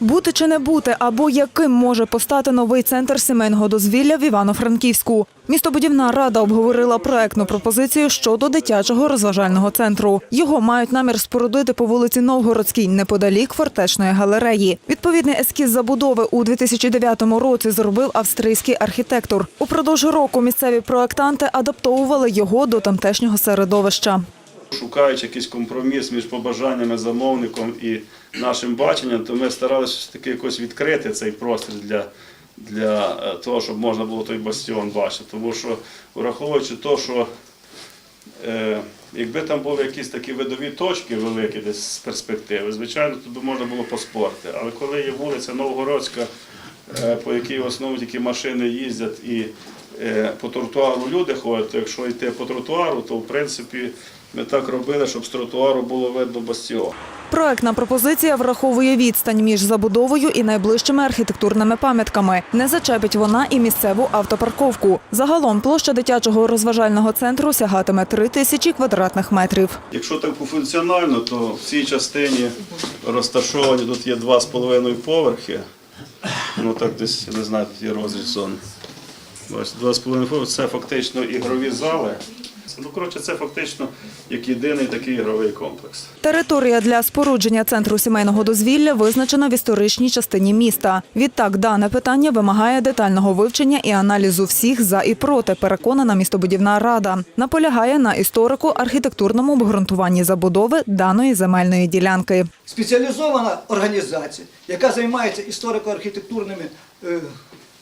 Бути чи не бути, або яким може постати новий центр сімейного дозвілля в Івано-Франківську. Містобудівна рада обговорила проектну пропозицію щодо дитячого розважального центру. Його мають намір спорудити по вулиці Новгородській, неподалік фортечної галереї. Відповідний ескіз забудови у 2009 році зробив австрійський архітектор. Упродовж року місцеві проектанти адаптовували його до тамтешнього середовища. Шукаючи якийсь компроміс між побажаннями замовником і нашим баченням, то ми старалися таки якось відкрити цей простір для, для е, того, щоб можна було той бастіон бачити. Тому що, враховуючи те, що е, якби там були якісь такі видові точки великі десь з перспективи, звичайно, то би можна було поспорити. Але коли є вулиця Новгородська, е, по якій в основному тільки машини їздять і по тротуару люди ходять, то якщо йти по тротуару, то в принципі ми так робили, щоб з тротуару було видно бастіон. Проектна пропозиція враховує відстань між забудовою і найближчими архітектурними пам'ятками. Не зачепить вона і місцеву автопарковку. Загалом площа дитячого розважального центру сягатиме 3 тисячі квадратних метрів. Якщо так функціонально, то в цій частині розташовані тут є два з половиною поверхи. Ну так десь, не знаю, тут є розріз зон. Два з половиною це фактично ігрові зали. Ну, коротше, це фактично як єдиний такий ігровий комплекс. Територія для спорудження центру сімейного дозвілля визначена в історичній частині міста. Відтак, дане питання вимагає детального вивчення і аналізу всіх за і проти, переконана містобудівна рада. Наполягає на історико-архітектурному обґрунтуванні забудови даної земельної ділянки. спеціалізована організація, яка займається історико-архітектурними е,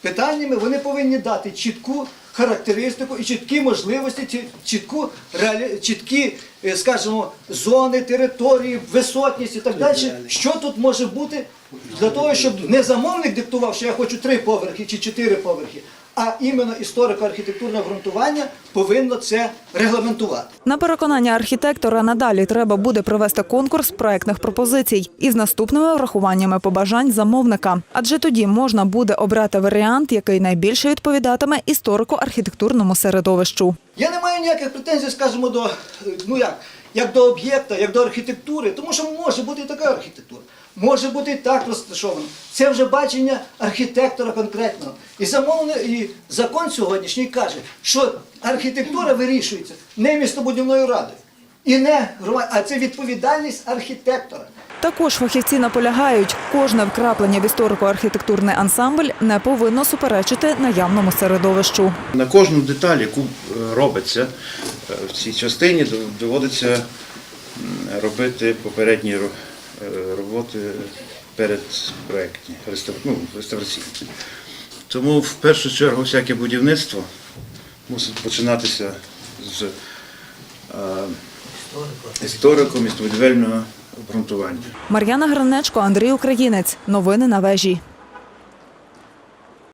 питаннями, вони повинні дати чітку характеристику і чіткі можливості, чітку чіткі, е, скажімо, зони, території, висотність і так далі. Що тут може бути для того, щоб не замовник диктував, що я хочу три поверхи чи чотири поверхи, а іменно історико-архітектурне обґрунтування повинно це регламентувати. На переконання архітектора надалі треба буде провести конкурс проектних пропозицій із наступними врахуваннями побажань замовника. Адже тоді можна буде обрати варіант, який найбільше відповідатиме історико-архітектурному середовищу. Я не маю ніяких претензій, скажімо, до ну як, як до об'єкта, як до архітектури, тому що може бути і така архітектура. Може бути і так розташовано. Це вже бачення архітектора конкретного. І замовне, і закон сьогоднішній каже, що архітектура вирішується не містобудівною радою. І не громад, а це відповідальність архітектора. Також фахівці наполягають, кожне вкраплення в історико-архітектурний ансамбль не повинно суперечити наявному середовищу. На кожну деталь, яку е, робиться е, в цій частині, доводиться робити попередні роботи перед проектні, ну, реставраційні. Тому в першу чергу всяке будівництво мусить починатися з е, історико містобудівельного обґрунтування. Мар'яна Гранечко, Андрій Українець. Новини на вежі.